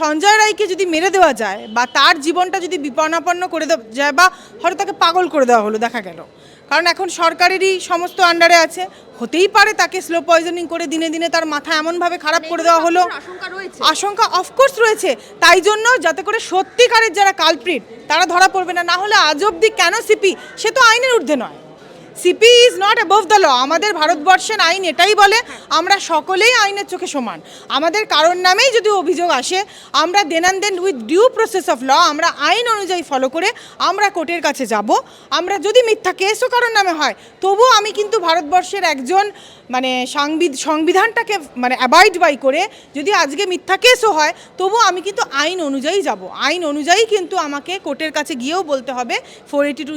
সঞ্জয় রায়কে যদি মেরে দেওয়া যায় বা তার জীবনটা যদি বিপন্নাপন্ন করে দেওয়া যায় বা হয়তো তাকে পাগল করে দেওয়া হলো দেখা গেল। কারণ এখন সরকারেরই সমস্ত আন্ডারে আছে। হতেই পারে তাকে স্লো পয়জনিং করে দিনে দিনে তার মাথা এমনভাবে খারাপ করে দেওয়া হলো। আশঙ্কা অফকোর্স রয়েছে। তাই জন্য যাতে করে সত্যিকারের যারা কালপ্রিট তারা ধরা পড়বে না। না হলে আজ অব্দি কেন সিপি সে তো আইনের ঊর্ধ্বে নয়। CP is not above the law আমাদের ভারতবর্ষের আইন এটাই বলে, আমরা সকলেই আইনের চোখে সমান। আমাদের কারোর নামেই যদি অভিযোগ আসে, আমরা then and then with due process of law আমরা আইন অনুযায়ী ফলো করে আমরা কোর্টের কাছে যাব। আমরা যদি মিথ্যা কেসও কারোর নামে হয়, তবুও আমি কিন্তু ভারতবর্ষের একজন মানে সাংবিধ সংবিধানটাকে মানে অ্যাভয়েড বাই করে যদি আজকে মিথ্যা কেসও হয়, তবুও আমি কিন্তু আইন অনুযায়ী যাব। আইন অনুযায়ী কিন্তু আমাকে কোর্টের কাছে গিয়েও বলতে হবে। ফোর এইটি টু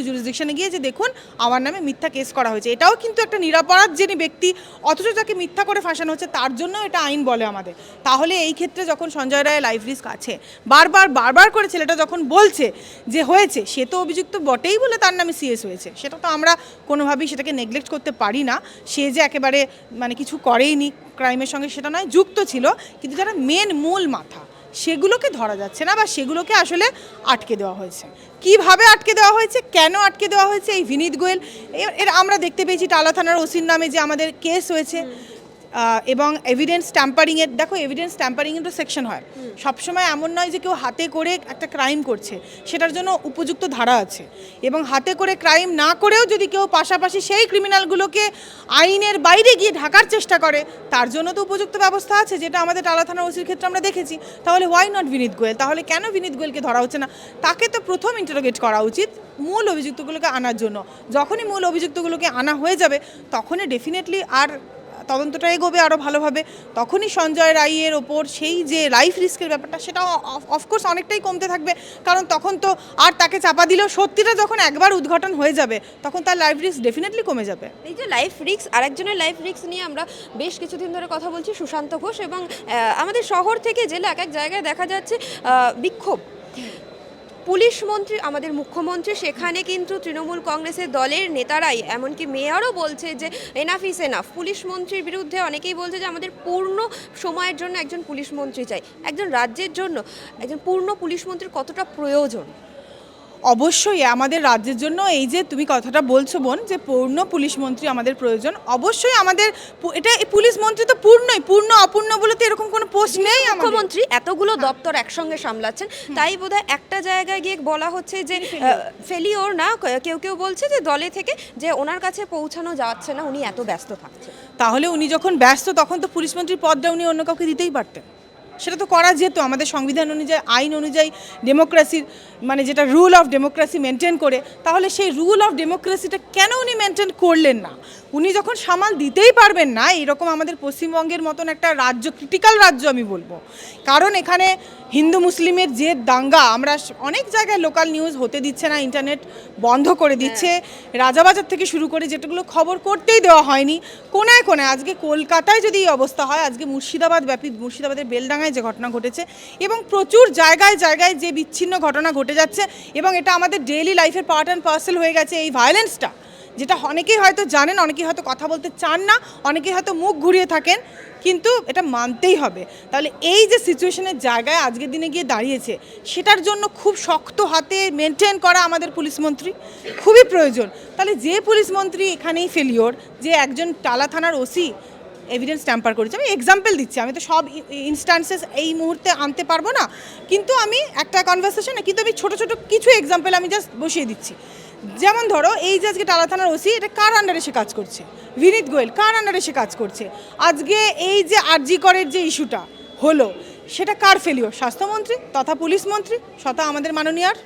গিয়ে যে দেখুন, আমার নামে মিথ্যা কেস করা হয়েছে। এটাও কিন্তু একটা নিরাপরাধ যিনি ব্যক্তি, অথচ যাকে মিথ্যা করে ফাঁসানো হচ্ছে, তার জন্য এটা আইন বলে আমাদের। তাহলে এই ক্ষেত্রে যখন সঞ্জয় রায়ের লাইফ রিস্ক আছে, বারবার বারবার করে ছেলেটা যখন বলছে যে হয়েছে, সে তো অভিযুক্ত বটেই বলে তার নামে সিএস হয়েছে। সেটা তো আমরা কোনোভাবেই সেটাকে নেগলেক্ট করতে পারি না। সে যে একেবারে মানে কিছু করেইনি ক্রাইমের সঙ্গে সেটা নয়, যুক্ত ছিল। কিন্তু যারা মেন মূল মাথা সেগুলোকে ধরা যাচ্ছে না বা সেগুলোকে আসলে আটকে দেওয়া হয়েছে। কীভাবে আটকে দেওয়া হয়েছে? কেন আটকে দেওয়া হয়েছে? এই বিনীত গোয়েল এর আমরা দেখতে পেয়েছি টালা থানার ওসির নামে যে আমাদের কেস হয়েছে। এবং এভিডেন্স ট্যাম্পারিংয়ের দেখো এভিডেন্স ট্যাম্পারিংয়ের তো সেকশন হয়। সবসময় এমন নয় যে কেউ হাতে করে একটা ক্রাইম করছে সেটার জন্য উপযুক্ত ধারা আছে। এবং হাতে করে ক্রাইম না করেও যদি কেউ পাশাপাশি সেই ক্রিমিনালগুলোকে আইনের বাইরে গিয়ে ঢাকার চেষ্টা করে তার জন্য তো উপযুক্ত ব্যবস্থা আছে যেটা আমাদের টালা থানা ওসির ক্ষেত্রে আমরা দেখেছি। তাহলে হোয়াই নট বিনীত গোয়েল তাহলে কেন বিনীত গোয়েলকে ধরা হচ্ছে না? তাকে তো প্রথম ইন্টারোগেট করা উচিত মূল অভিযুক্তগুলোকে আনার জন্য। যখনই মূল অভিযুক্তগুলোকে আনা হয়ে যাবে তখনই ডেফিনেটলি আর তদন্তটা এগোবে আরও ভালোভাবে। তখনই সঞ্জয় রাইয়ের ওপর সেই যে লাইফ রিস্কের ব্যাপারটা, সেটাও অফকোর্স অনেকটাই কমতে থাকবে। কারণ তখন তো আর তাকে চাপা দিলেও সত্যিটা যখন একবার উদ্ঘাটন হয়ে যাবে, তখন তার লাইফ রিস্ক ডেফিনেটলি কমে যাবে। এই যে লাইফ রিক্স আরেকজনের লাইফ রিক্স নিয়ে আমরা বেশ কিছুদিন ধরে কথা বলছি সুশান্ত ঘোষ এবং আমাদের শহর থেকে জেলা এক এক জায়গায় দেখা যাচ্ছে বিক্ষোভ। পুলিশ মন্ত্রী, আমাদের মুখ্যমন্ত্রী, সেখানে কিন্তু তৃণমূল কংগ্রেসের দলের নেতারাই, এমনকি মেয়রও বলছে যে এনাফ ইস এনাফ পুলিশ মন্ত্রীর বিরুদ্ধে অনেকেই বলছে যে, আমাদের পূর্ণ সময়ের জন্য একজন পুলিশ মন্ত্রী চাই, একজন রাজ্যের জন্য, একজন পূর্ণ পুলিশ মন্ত্রীর কতটা প্রয়োজন? অবশ্যই আমাদের রাজ্যের জন্য এই যে তুমি কথাটা বলছো বোন যে পূর্ণ পুলিশ মন্ত্রী আমাদের প্রয়োজন অবশ্যই আমাদের এটা পুলিশ মন্ত্রী তো পূর্ণই পূর্ণ অপূর্ণ বলে তো এরকম কোনো পোস্ট নেই মুখ্যমন্ত্রী এতগুলো দপ্তর একসঙ্গে সামলাচ্ছেন তাই বোধহয় একটা জায়গায় গিয়ে বলা হচ্ছে যে ফেলিওর না কেউ কেউ বলছে যে দলে থেকে যে ওনার কাছে পৌঁছানো যাচ্ছে না উনি এত ব্যস্ত থাকছেন। তাহলে উনি যখন ব্যস্ত তখন তো পুলিশ মন্ত্রীর পদটা উনি অন্য কাউকে দিতেই পারতেন। সেটা তো করা যেত। আমাদের সংবিধান অনুযায়ী, আইন অনুযায়ী ডেমোক্রেসির মানে যেটা রুল অফ ডেমোক্রেসি মেনটেন করে, তাহলে সেই রুল অফ ডেমোক্রেসিটা কেন উনি মেনটেন করলেন না? উনি যখন সামাল দিতেই পারবেন না এরকম আমাদের পশ্চিমবঙ্গের মতন একটা রাজ্য ক্রিটিক্যাল রাজ্য আমি বলব। কারণ এখানে হিন্দু মুসলিমের যে দাঙ্গা আমরা অনেক জায়গায় লোকাল নিউজ হতে দিচ্ছে না ইন্টারনেট বন্ধ করে দিচ্ছে। রাজাবাজার থেকে শুরু করে যেটাগুলো খবর করতেই দেওয়া হয়নি কোনায় কোনায়। আজকে কলকাতায় যদি এই অবস্থা হয় আজকে মুর্শিদাবাদ ব্যাপী মুর্শিদাবাদের বেলডাঙ্গায় যে ঘটনা ঘটেছে এবং প্রচুর জায়গায় জায়গায় যে বিচ্ছিন্ন ঘটনা ঘটে যাচ্ছে এবং এটা আমাদের ডেইলি লাইফের পার্ট অ্যান্ড পার্সেল হয়ে গেছে এই ভায়োলেন্সটা যেটা অনেকেই হয়তো জানেন, অনেকেই হয়তো কথা বলতে চান না, অনেকেই হয়তো মুখ ঘুরিয়ে থাকেন, কিন্তু এটা মানতেই হবে। তাহলে এই যে সিচুয়েশনের জায়গায় আজকের দিনে গিয়ে দাঁড়িয়েছে, সেটার জন্য খুব শক্ত হাতে মেনটেন করা আমাদের পুলিশ মন্ত্রী খুবই প্রয়োজন। তাহলে যে পুলিশ মন্ত্রী এখানেই ফেলিওর যে একজন টালা থানার ওসি এভিডেন্স ট্যাম্পার করেছে, আমি এক্সাম্পল দিচ্ছি, আমি তো সব ইনস্টান্সেস এই মুহূর্তে আনতে পারব না, কিন্তু আমি একটা কনভারসেশনে কিন্তু আমি ছোট ছোট কিছু এক্সাম্পল আমি জাস্ট বসিয়ে দিচ্ছি। যেমন ধরো, এই যে আজকে টালা থানার ওসি, এটা কার আন্ডারে সে কাজ করছে? বিনীত গোয়েল, কার আন্ডারে সে কাজ করছে? আজকে এই যে আরজি করের যে ইস্যুটা হলো, সেটা কার ফেলিওর স্বাস্থ্যমন্ত্রী তথা পুলিশ মন্ত্রী? তথা আমাদের মাননীয়ার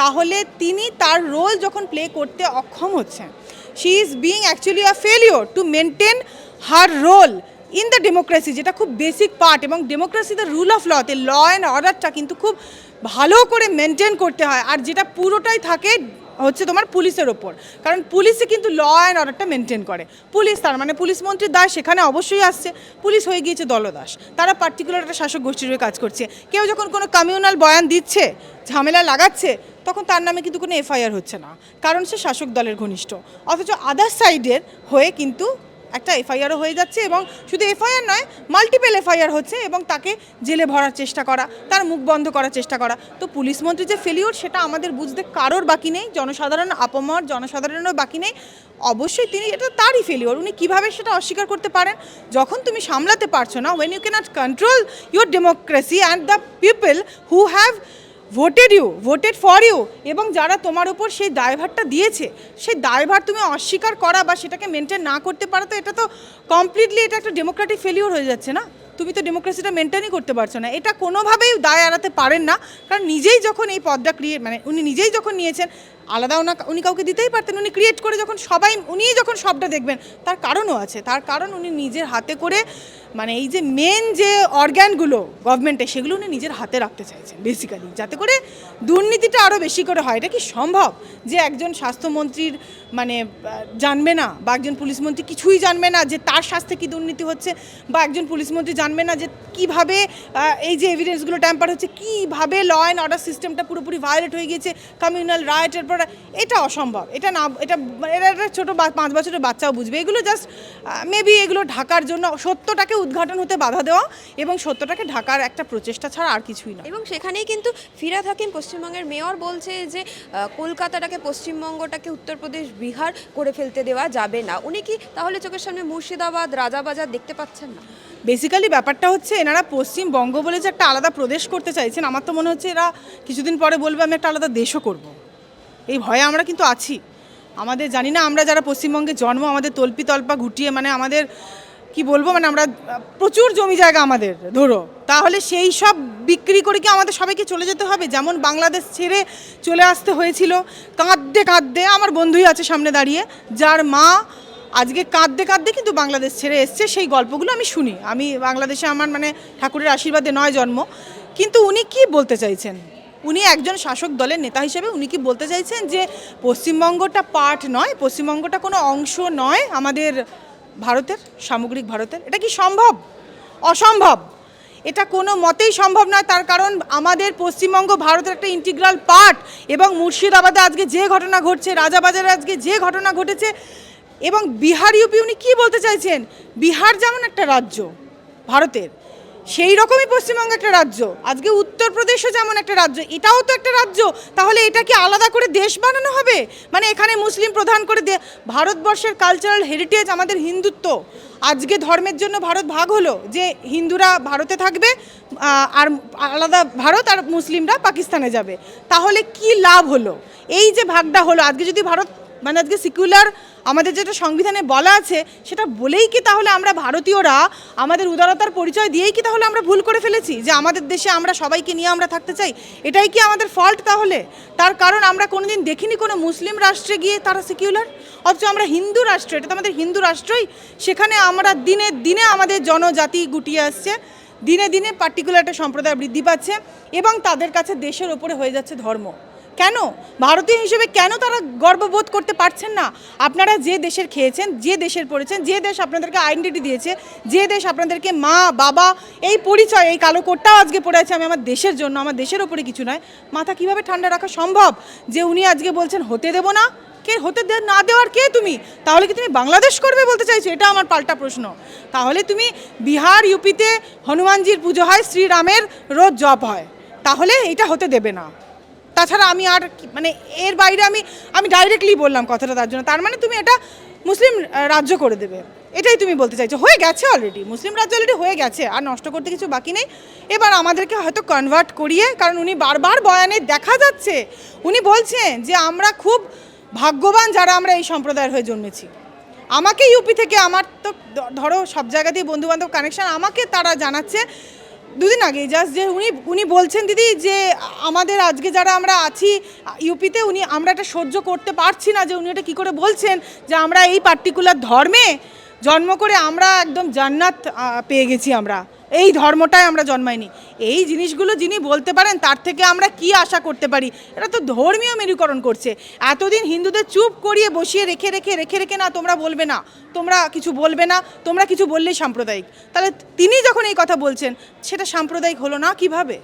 তাহলে তিনি তার রোল যখন প্লে করতে অক্ষম হচ্ছেন she is being actually a failure to maintain her role in the democracy যেটা খুব বেসিক পার্ট এবং democracy the rule of লতে law and অর্ডারটা কিন্তু খুব ভালো করে মেনটেন করতে হয়। আর যেটা পুরোটাই থাকে হচ্ছে তোমার পুলিশের ওপর। কারণ পুলিশে কিন্তু ল অ্যান্ড অর্ডারটা মেনটেন করে। পুলিশ তার মানে পুলিশ মন্ত্রীর দায় সেখানে অবশ্যই আসছে। পুলিশ হয়ে গিয়েছে দলদাস। তারা পার্টিকুলার একটা শাসক গোষ্ঠীর হয়ে কাজ করছে। কেউ যখন কোনো কমিউনাল বয়ান দিচ্ছে, ঝামেলা লাগাচ্ছে, তখন তার নামে কিন্তু কোনো এফআইআর হচ্ছে না। কারণ সে শাসক দলের ঘনিষ্ঠ। অথচ আদার সাইডের হয়ে কিন্তু একটা এফআইআরও হয়ে যাচ্ছে এবং শুধু এফআইআর নয় মাল্টিপল এফআইআর হচ্ছে এবং তাকে জেলে ভরার চেষ্টা করা, তার মুখ বন্ধ করার চেষ্টা করা। তো পুলিশ মন্ত্রী যে ফেলিওর সেটা আমাদের বুঝতে কারোর বাকি নেই, জনসাধারণ আপমর জনসাধারণের বাকি নেই। অবশ্যই তিনি, এটা তারই ফেলিওর উনি কীভাবে সেটা অস্বীকার করতে পারেন? যখন তুমি সামলাতে পারছ না when you can't control your democracy and the people who have voted you voted for you এবং যারা তোমার উপর সেই দায়ভারটা দিয়েছে, সেই দায়ভার তুমি অস্বীকার করা বা সেটাকে মেনটেন না করতে পারো তো এটা তো কমপ্লিটলি এটা একটা ডেমোক্রেটিক ফেলিওর হয়ে যাচ্ছে না? তুমি তো ডেমোক্রেসিটা মেনটেনই করতে পারছ না। এটা কোনোভাবেই দায় এড়াতে পারেন না। কারণ নিজেই যখন এই পদটা ক্রিয়েট মানে উনি নিজেই যখন নিয়েছেন আলাদা ওনা, উনি কাউকে দিতেই পারতেন উনি ক্রিয়েট করে যখন সবাই, উনিই যখন সবটা দেখবেন, তার কারণও আছে। তার কারণ উনি নিজের হাতে করে মানে এই যে মেন যে অর্গ্যানগুলো গভর্নমেন্টে সেগুলো উনি নিজের হাতে রাখতে চাইছেন বেসিক্যালি যাতে করে দুর্নীতিটা আরও বেশি করে হয়। এটা কি সম্ভব যে একজন স্বাস্থ্যমন্ত্রীর মানে জানবে না, বা একজন পুলিশ মন্ত্রী কিছুই জানবে না যে তার স্বাস্থ্যে কী দুর্নীতি হচ্ছে, বা একজন পুলিশ মন্ত্রী জানবে না যে কীভাবে এই যে এভিডেন্সগুলো ট্যাম্পার হচ্ছে, কীভাবে ল অ্যান্ড অর্ডার সিস্টেমটা পুরোপুরি ভায়োলেট হয়ে গিয়েছে কমিউনাল রাইটের পর, এটা অসম্ভব। এটা না, এটা এটা একটা ছোটো পাঁচ বছরের বাচ্চাও বুঝবে। এগুলো জাস্ট মেবি এগুলো ঢাকার জন্য, সত্যটাকে উদ্ঘাটন হতে বাধা দেওয়া এবং সত্যটাকে ঢাকার একটা প্রচেষ্টা ছাড়া আর কিছুই না। এবং সেখানেই কিন্তু ফিরাদ হাকিম পশ্চিমবঙ্গের মেয়র বলছে যে কলকাতাটাকে, পশ্চিমবঙ্গটাকে উত্তরপ্রদেশ, বিহার করে ফেলতে দেওয়া যাবে না। উনি কি তাহলে চোখের সামনে মুর্শিদাবাদ, রাজাবাজার দেখতে পাচ্ছেন না? বেসিক্যালি ব্যাপারটা হচ্ছে এনারা পশ্চিমবঙ্গ বলে যে একটা আলাদা প্রদেশ করতে চাইছেন, আমার তো মনে হচ্ছে এরা কিছুদিন পরে বলবে, আমি একটা আলাদা দেশও করব। এই ভয়ে আমরা কিন্তু আছি। আমাদের, জানি না আমরা যারা পশ্চিমবঙ্গে জন্ম, আমাদের তল্পি তল্পা গুটিয়ে মানে আমাদের, কি বলব মানে আমরা প্রচুর জমি জায়গা আমাদের, ধরো। তাহলে সেই সব বিক্রি করে কি আমাদের সবাইকে চলে যেতে হবে? যেমন বাংলাদেশ ছেড়ে চলে আসতে হয়েছিল, কাঁদতে কাঁদতে আমার বন্ধুই আছে সামনে দাঁড়িয়ে, যার মা আজকে কাঁদতে কাঁদতে কিন্তু বাংলাদেশ ছেড়ে এসছে, সেই গল্পগুলো আমি শুনি। আমি বাংলাদেশে আমার মানে ঠাকুরের আশীর্বাদে নয় জন্ম। কিন্তু উনি কি বলতে চাইছেন? উনি একজন শাসক দলের নেতা হিসেবে উনি কি বলতে চাইছেন যে পশ্চিমবঙ্গটা পার্ট নয়, পশ্চিমবঙ্গটা কোনো অংশ নয় আমাদের ভারতের, সামগ্রিক ভারতের? এটা কি সম্ভব? অসম্ভব। এটা কোনো মতেই সম্ভব নয়, তার কারণ আমাদের পশ্চিমবঙ্গ ভারতের একটা ইন্টিগ্রাল পার্ট এবং মুর্শিদাবাদে আজকে যে ঘটনা ঘটছে, রাজাবাজারে আজকে যে ঘটনা ঘটেছে এবং বিহার ইউপি উনি কী বলতে চাইছেন? বিহার যেমন একটা রাজ্য, ভারতের, সেই রকমই পশ্চিমবঙ্গ একটা রাজ্য, আজকে উত্তরপ্রদেশও যেমন একটা রাজ্য, এটাও তো একটা রাজ্য, তাহলে এটা কি আলাদা করে দেশ বানানো হবে? মানে এখানে মুসলিম প্রধান করে দে, ভারতবর্ষের কালচারাল হেরিটেজ আমাদের হিন্দুত্ব, আজকে ধর্মের জন্য ভারত ভাগ হলো, যে হিন্দুরা ভারতে থাকবে আর আলাদা ভারত আর মুসলিমরা পাকিস্তানে যাবে, তাহলে কি লাভ হলো? এই যে ভাগটা হলো, আজকে যদি ভারত মানে আজকে সিকুলার আমাদের যেটা সংবিধানে বলা আছে, সেটা বলেই কি তাহলে আমরা ভারতীয়রা আমাদের উদারতার পরিচয় দিয়েই কি তাহলে আমরা ভুল করে ফেলেছি? যে আমাদের দেশে আমরা সবাইকে নিয়ে আমরা থাকতে চাই, এটাই কি আমাদের ফল্ট তাহলে? তার কারণ আমরা কোনোদিন দেখিনি কোনো মুসলিম রাষ্ট্রে গিয়ে তারা সিকিউলার অথচ আমরা হিন্দু রাষ্ট্র, এটা তো আমাদের হিন্দু রাষ্ট্রই। সেখানে আমরা দিনে দিনে আমাদের জনজাতি গুটিয়ে আসছে, দিনে দিনে পার্টিকুলার একটা সম্প্রদায় বৃদ্ধি পাচ্ছে এবং তাদের কাছে দেশের ওপরে হয়ে যাচ্ছে ধর্ম। কেন? ভারতীয় হিসেবে কেন তারা গর্ববোধ করতে পারছেন না? আপনারা যে দেশের খেয়েছেন, যে দেশের পড়েছেন, যে দেশ আপনাদেরকে আইডেন্টিটি দিয়েছে, যে দেশ আপনাদেরকে মা, বাবা, এই পরিচয়, এই কালো কোটটাও আজকে পড়ে আছে। আমি আমার দেশের জন্য, আমার দেশের ওপরে কিছু নয়, মাথা কীভাবে ঠান্ডা রাখা সম্ভব? যে উনি আজকে বলছেন, হতে দেবো না? কে? হতে না দেওয়ার কে তুমি? তাহলে কি তুমি বাংলাদেশ করবে বলতে চাইছো? এটা আমার পাল্টা প্রশ্ন। তাহলে তুমি বিহার ইউপিতে হনুমানজির পুজো হয়, শ্রীরামের রোজ জপ হয়। তাহলে এটা হতে দেবে না। তাছাড়া আমি আর মানে এর বাইরে আমি আমি ডাইরেক্টলি বললাম কথাটা তার জন্য। তার মানে তুমি এটা মুসলিম রাজ্য করে দেবে। এটাই তুমি বলতে চাইছো। হয়ে গেছে অলরেডি মুসলিম রাজ্য অলরেডি হয়ে গেছে। আর নষ্ট করতে কিছু বাকি নেই। এবার আমাদেরকে হয়তো কনভার্ট করিয়ে, কারণ উনি বারবার বয়ানে দেখা যাচ্ছে। উনি বলছেন যে, আমরা খুব ভাগ্যবান যারা আমরা এই সম্প্রদায়ের হয়ে জন্মেছি। আমাকে ইউপি থেকে আমার তো ধরো সব জায়গাতেই বন্ধু বান্ধব কানেকশন আমাকে তারা জানাচ্ছে দুদিন আগে জাস্ট যে উনি উনি বলছেন দিদি যে আমাদের আজকে যারা আমরা আছি, ইউপিতে উনি, আমরা এটা সহ্য করতে পারছি না যে উনি এটা কী করে বলছেন যে আমরা এই পার্টিকুলার ধর্মে জন্ম করে আমরা একদম জান্নাত পেয়ে গেছি আমরা। এই ধর্মটাই আমরা জন্মাইনি। এই জিনিসগুলো যিনি বলতে পারেন, তার থেকে আমরা কি আশা করতে পারি? এটা তো ধর্মীয় মেরুকরণ করছে। এতদিন হিন্দুদের চুপ করিয়ে বসিয়ে রেখে রেখে রেখে রেখে না তোমরা বলবে না। তোমরা কিছু বলবে না, তোমরা কিছু বললেই সাম্প্রদায়িক। তাহলে তিনি যখন এই কথা বলছেন, সেটা সাম্প্রদায়িক হলো না কীভাবে?